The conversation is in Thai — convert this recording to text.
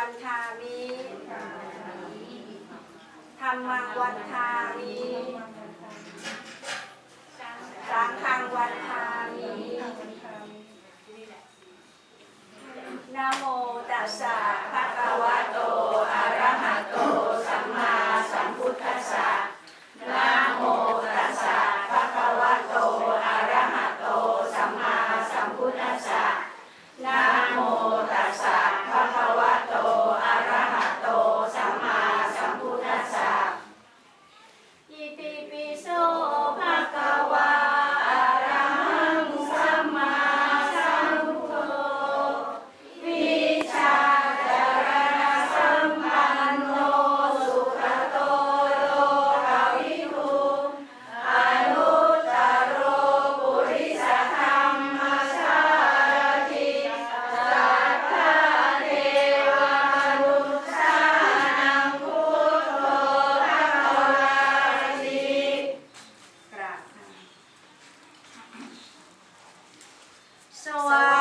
วันทามิธรรมังวันทามิสางฆังวันทามินาโมตัสสะภะคะวะโต So, uh,